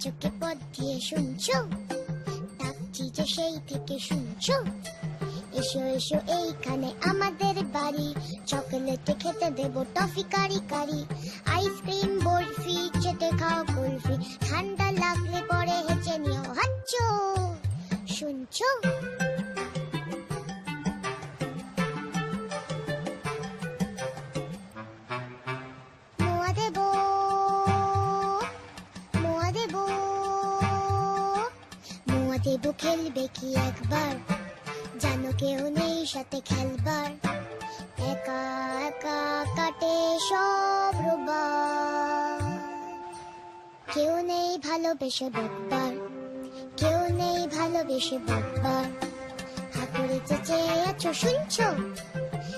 চোখে পথ দিয়ে শুনছো? ডাকছি যে সেই থেকে শুনছো? এসো এসো এইখানে আমাদের বাড়ি। চকলেটে খেতে দেব টফি কারি কারি। আইসক্রিম, বরফি চেটে খাও কুলফি। ঠান্ডা লাগলে পরে হেঁচে নিও হাচ্চো শুনছো? দেব, মোয়া দেব মোয়া দেব খেলবে কি একবার? জানো কেউ নেই সাথে খেলবার। একা একা কাটে সব রোববার। কেউ নেই ভালোবেসে বকবার, কেউ নেই ভালোবেসে বকবার। হাতুড়ে চেঁচে আছো, শুনছো?